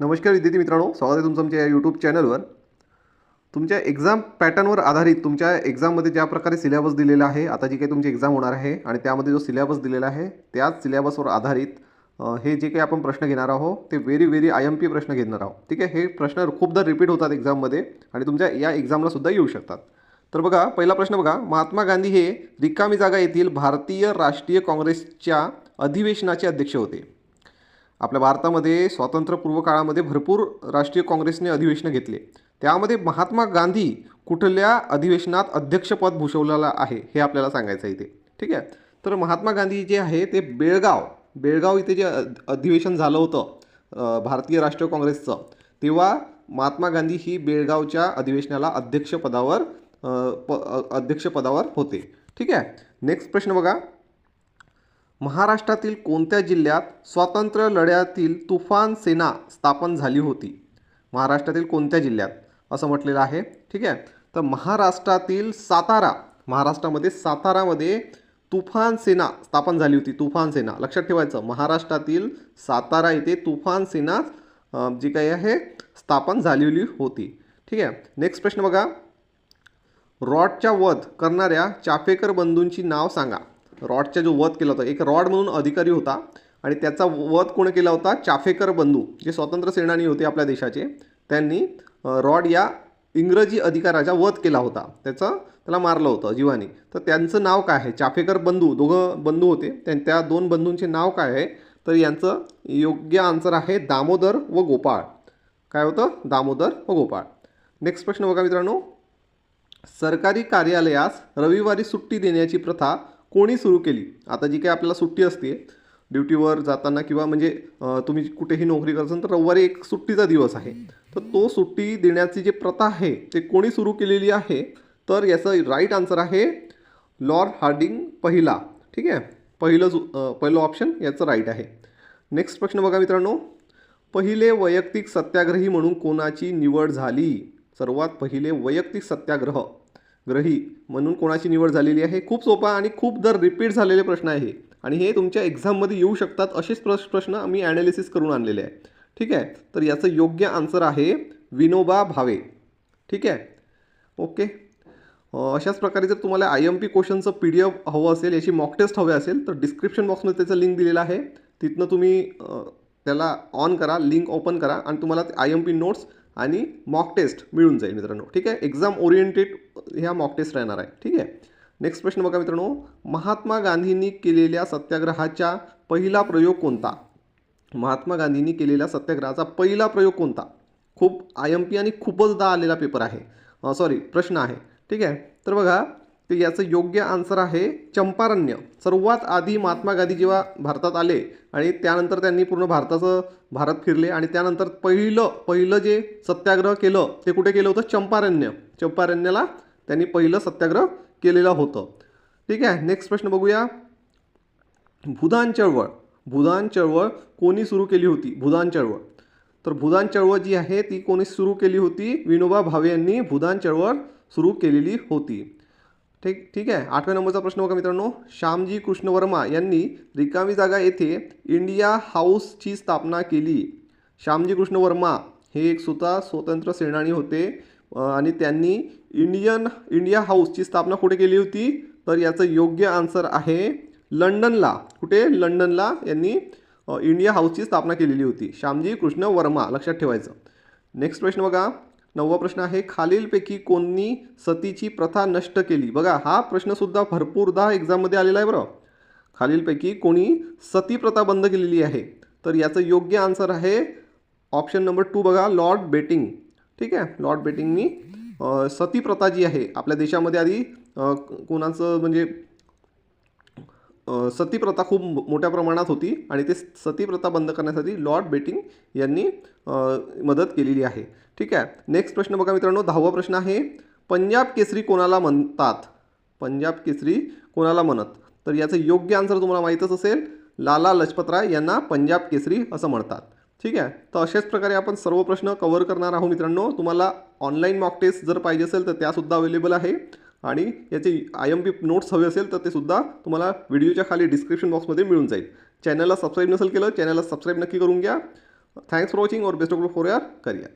नमस्कार विद्यार्थी मित्रांनो स्वागत आहे तुमचं आमच्या या यूट्यूब चॅनलवर तुमच्या एक्झाम पॅटर्नवर आधारित तुमच्या एक्झाममध्ये ज्या प्रकारे सिलेबस दिलेला आहे आता जी काही तुमची एक्झाम होणार आहे आणि त्यामध्ये जो सिलेबस दिलेला आहे त्याच सिलेबसवर आधारित हे जे काही आपण प्रश्न घेणार आहोत ते very very I M P प्रश्न घेणार आहोत. ठीक आहे? हे प्रश्न खूपदा रिपीट होतात एक्झाममध्ये आणि तुमच्या या एक्झामला सुद्धा येऊ शकतात. तर बघा पहिला प्रश्न बघा. महात्मा गांधी हे रिकामी जागा येथील भारतीय राष्ट्रीय काँग्रेसच्या अधिवेशनाचे अध्यक्ष होते. आपल्या भारतामध्ये स्वातंत्र्यपूर्व काळामध्ये भरपूर राष्ट्रीय काँग्रेसने अधिवेशनं घेतले. त्यामध्ये महात्मा गांधी कुठल्या अधिवेशनात अध्यक्षपद भूषवलेलं आहे हे आपल्याला सांगायचं आहे इथे. ठीक आहे? तर महात्मा गांधी जे आहे ते बेळगाव बेळगाव इथे जे अधिवेशन झालं होतं भारतीय राष्ट्रीय काँग्रेसचं तेव्हा महात्मा गांधी ही बेळगावच्या अधिवेशनाला अध्यक्षपदावर प अध्यक्षपदावर होते. ठीक आहे? नेक्स्ट प्रश्न बघा. महाराष्ट्रातील कोणत्या जिल्ह्यात स्वातंत्र्य लढ्यातील तुफान सेना स्थापन झाली होती? महाराष्ट्रातील कोणत्या जिल्ह्यात? असं म्हटलेलं आहे. ठीक आहे? तर महाराष्ट्रातील सातारा महाराष्ट्रामध्ये सातारामध्ये तुफान सेना स्थापन झाली होती. तुफान सेना. लक्षात ठेवायचं. महाराष्ट्रातील सातारा येथे तुफान सेना जी काही आहे स्थापन झालेली होती. ठीक आहे? नेक्स्ट प्रश्न बघा. रॉडच्या वध करणाऱ्या चाफेकर बंधूंची नाव सांगा. रॉडचा जो वध केला होता एक रॉड म्हणून अधिकारी होता आणि त्याचा वध कोण केला होता? चाफेकर बंधू जे स्वातंत्र्य सेनानी होते आपल्या देशाचे. त्यांनी रॉड या इंग्रजी अधिकाराचा वध केला होता. त्याचं त्याला मारलं होतं जीवानी. तर त्यांचं नाव काय आहे? चाफेकर बंधू दोघं बंधू होते. त्यां त्या दोन बंधूंचे नाव काय आहे? तर यांचं योग्य आन्सर आहे दामोदर व गोपाळ. काय होतं? दामोदर व गोपाळ. नेक्स्ट प्रश्न बघा मित्रांनो. सरकारी कार्यालयास रविवारी सुट्टी देण्याची प्रथा कोणी सुरू केली? आता जी काही आपल्याला सुट्टी असते ड्युटीवर जाताना किंवा म्हणजे तुम्ही कुठेही नोकरी करत असाल तर रविवारी एक सुट्टीचा दिवस आहे. तर तो सुट्टी देण्याची जी प्रथा आहे ते कोणी सुरू केलेली आहे? तर याचं राईट आन्सर आहे लॉर्ड हार्डिंग पहिला. ठीक आहे? पहिलं पहिलं ऑप्शन याचं राईट आहे. नेक्स्ट प्रश्न बघा मित्रांनो. पहिले वैयक्तिक सत्याग्रही म्हणून कोणाची निवड झाली? सर्वात पहिले वैयक्तिक सत्याग्रह. ग्रही म्हणून कोणाची निवड झालेली आहे? खूप सोपा आणि खूप दर रिपीट झालेले प्रश्न आहे आणि हे तुमच्या एक्झाममध्ये येऊ शकतात असेच प्रश प्रश्न आम्ही ॲनालिसिस करून आणलेले आहे. ठीक आहे? तर याचं योग्य आन्सर आहे विनोबा भावे. ठीक आहे? ओके. अशाच प्रकारे जर तुम्हाला आय एम पी क्वेश्चनचं पी डी एफ हवं असेल याची मॉक टेस्ट हवे असेल तर डिस्क्रिप्शन बॉक्समध्ये त्याचं लिंक दिलेलं आहे. तिथनं तुम्ही त्याला ऑन करा लिंक ओपन करा आणि तुम्हाला आय एम पी नोट्स आणि मॉक टेस्ट मिळून जाईल मित्रांनो. ठीक आहे? एक्झाम ओरिएंटेड ह्या मॉक टेस्ट राहणार आहे. ठीक आहे? नेक्स्ट प्रश्न बघा मित्रांनो. महात्मा गांधींनी केलेल्या सत्याग्रहाचा पहिला प्रयोग कोणता? महात्मा गांधींनी केलेल्या सत्याग्रहाचा पहिला प्रयोग कोणता? खूप आय एम पी आणि खूपचदा आलेला पेपर आहे. सॉरी प्रश्न आहे. ठीक आहे? तर बघा तर याचं योग्य आन्सर आहे चंपारण्य. सर्वात आधी महात्मा गांधी जेव्हा भारतात आले आणि त्यानंतर त्यांनी पूर्ण भारताचं भारत फिरले आणि त्यानंतर पहिलं पहिलं जे सत्याग्रह केलं ते कुठे केलं होतं? चंपारण्य. चंपारण्याला त्यांनी पहिलं सत्याग्रह केलेलं होतं. ठीक आहे नेक्स्ट प्रश्न बघूया. भूदान चळवळ भूदान चळवळ कोणी सुरू केली होती? भूदान चळवळ. तर भूदान चळवळ जी आहे ती कोणी सुरू केली होती? विनोबा भावे यांनी भूदान चळवळ सुरू केलेली होती. ठीक ठीक आहे आठव्या नंबरचा प्रश्न बघा मित्रांनो. श्यामजी कृष्णवर्मा यांनी रिकामी जागा येथे इंडिया हाऊसची स्थापना केली. श्यामजी कृष्ण वर्मा हे एक सुद्धा स्वतंत्र सेनानी होते आणि त्यांनी इंडियन इंडिया हाऊसची स्थापना कुठे केली होती? तर याचं योग्य आन्सर आहे लंडनला. कुठे? लंडनला यांनी इंडिया हाऊसची स्थापना केलेली होती. श्यामजी कृष्ण वर्मा लक्षात ठेवायचं. नेक्स्ट प्रश्न बघा. नववा प्रश्न आहे खालीलपैकी कोणी सतीची प्रथा नष्ट केली? बघा हा प्रश्नसुद्धा भरपूरदा एक्झाममध्ये आलेला आहे बरं. खालीलपैकी कोणी सती प्रथा बंद केलेली आहे? तर याचं योग्य आन्सर आहे ऑप्शन नंबर टू बघा लॉर्ड बेटिंग ठीक आहे? लॉर्ड बेटिंगनी सती प्रथा जी आहे आपल्या देशामध्ये आधी कोणाचं म्हणजे सती प्रथा खूप मोठ्या प्रमाणात होती आणि ते सती प्रथा बंद करण्यासाठी लॉर्ड बेटिंग यांनी मदत केलेली आहे. ठीक आहे? नेक्स्ट प्रश्न बघा मित्रांनो. दहावा प्रश्न आहे पंजाब केसरी कोणाला म्हणतात? पंजाब केसरी कोणाला म्हणत? तर याचं योग्य आन्सर तुम्हाला माहीतच असेल लाला लजपतराय यांना पंजाब केसरी असं म्हणतात. ठीक आहे? तर अशाच प्रकारे आपण सर्व प्रश्न कव्हर करणार आहोत मित्रांनो. तुम्हाला ऑनलाईन मॉक टेस्ट जर पाहिजे असेल तर त्यासुद्धा अवेलेबल आहे. आणि याचे आय एम पी नोट्स हवे असेल तर ते सुद्धा तुम्हाला व्हिडिओच्या खाली डिस्क्रिप्शन बॉक्समध्ये मिळून जाईल. चॅनलला सबस्क्राईब नसेल केलं चॅनलला सबस्क्राईब नक्की करून घ्या. थँक्स फॉर वॉचिंग और best of for your career